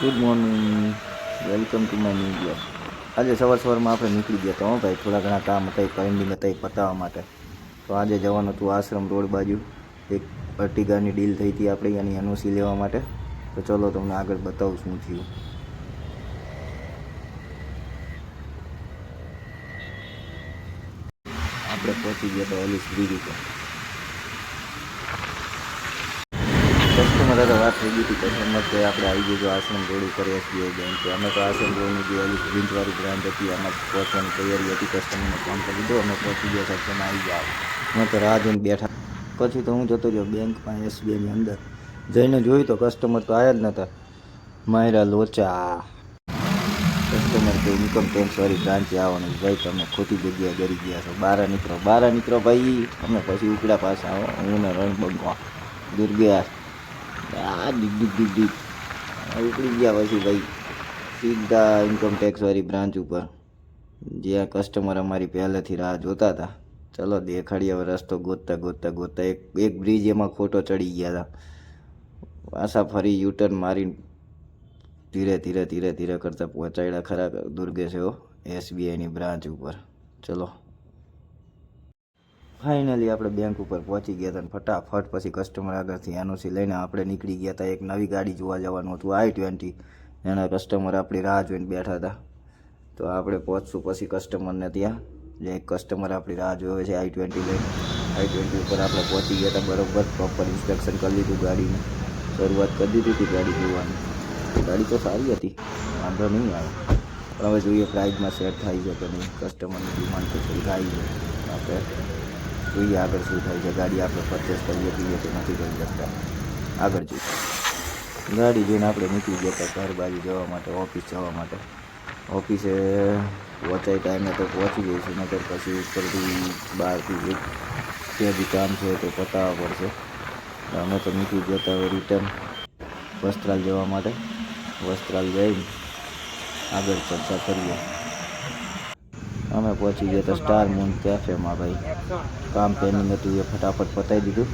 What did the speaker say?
Good morning welcome to my new blog આજે સવાર સવારમાં આપણે નીકળી ગયા હતા હો ભાઈ, થોડા ઘણા કામ હતા એ પેન્ડિંગ હતા એ પતાવવા માટે. તો આજે જવાનું હતું આશ્રમ રોડ બાજુ. એક અર્ટિગાની ડીલ થઈ હતી આપણે એની એનઓસી લેવા માટે. તો ચલો તમને આગળ બતાવું શું થયું. આપણે પહોંચી ગયા હતા એલિસ બ્રિજ ઉપર કસ્ટમર હતા વાત થઈ ગઈ હતી કસ્ટમર કે આપણે આવી ગયું આશ્રમ રોડ ઉપર એસબીઆઈ બેંક છે. અમે તો આશ્રમ રોડની જે ઓલી પ્રિન્ટવાળી બ્રાન્ચ હતી એમાં પહોંચવાની તૈયારી હતી કસ્ટમરને ફોન કરી દીધો, અમે પહોંચી ગયા, સાહેબ, તમે આવી ગયા અમે તો રાહ જોઈને બેઠા. પછી તો હું જતો રહ્યો બેંકમાં એસબીઆઈની અંદર. જઈને જોયું તો કસ્ટમર તો આવ્યા જ નહોતા માયરા લોચા. કસ્ટમર કે ઇન્કમ ટેક્સ વાળી બ્રાન્ચે આવવાનું ભાઈ, તમે ખોટી જગ્યાએ ગરી ગયા છો. બહાર નીકળો બહાર નીકળો ભાઈ. અમે પછી ઉકડા પાસે આવો હું ને રણ બગવા દૂર ગયા આ ડીક ડીક ડીક ડીક આ ઉપડી ગયા પછી ભાઈ, સીધા ઇન્કમ ટેક્સવાળી બ્રાન્ચ ઉપર. જ્યાં કસ્ટમર અમારી પહેલેથી રાહ જોતા હતા. ચલો દેખાડીએ હવે રસ્તો ગોતતા ગોતતા ગોતતા. એક એક બ્રિજ એમાં ખોટો ચડી ગયા હતા. પાછા ફરી યુટર્ન મારીને ધીરે ધીરે ધીરે ધીરે કરતાં પહોંચાડ્યા ખરા દુર્ગેશો એસબીઆઈની બ્રાન્ચ ઉપર. ચલો. ફાઇનલી આપણે બેંક ઉપર પહોંચી ગયા હતા ફટાફટ પછી કસ્ટમર આગળથી એનઓસી લઈને આપણે નીકળી ગયા હતા. એક નવી ગાડી જોવા જવાનું હતું આઈ ટ્વેન્ટી એના કસ્ટમર આપણી રાહ જોઈને બેઠા હતા. તો આપણે પહોંચશું પછી કસ્ટમરને ત્યાં. જે એક કસ્ટમર આપણી રાહ જોવે છે આઈ ટ્વેન્ટી લઈને. આઈ ટ્વેન્ટી ઉપર આપણે પહોંચી ગયા હતા, બરોબર પ્રોપર ઇન્સ્પેક્શન કરી લીધું ગાડીને. શરૂઆત કરી દીધી હતી ગાડી જોવાની. ગાડી તો સારી હતી, વાંધો નહીં આવે. પણ હવે જોઈએ પ્રાઇઝમાં સેટ થાય છે કે નહીં. કસ્ટમરની ડિમાન્ડ તો થોડી હાઈ છે. આપણે જોઈએ આગળ શું થાય છે? ગાડી આપણે પરચેસ કરીએ છીએ કે નથી કરી શકતા. આગળ જોઈએ. ગાડી જોઈને આપણે નીકળી ગયા હતા ઘર બાજુ જવા માટે, ઓફિસ જવા માટે. ઓફિસે પહોંચાય ટાઈમે તો પહોંચી જઈશું નગર પછી ઉપરથી બહારથી એક જે બી કામ છે તે પતાવવા પડશે. અમે તો નીકળી ગયા હવે રિટર્ન વસ્ત્રાલ જવા માટે. વસ્ત્રાલ જઈને આગળ ચર્ચા કરીએ. અમે પહોંચી ગયા તો સ્ટાર મૂન કેફેમાં ભાઈ. કામ પેન્ડિંગ હતું એ ફટાફટ પતાવી દીધું.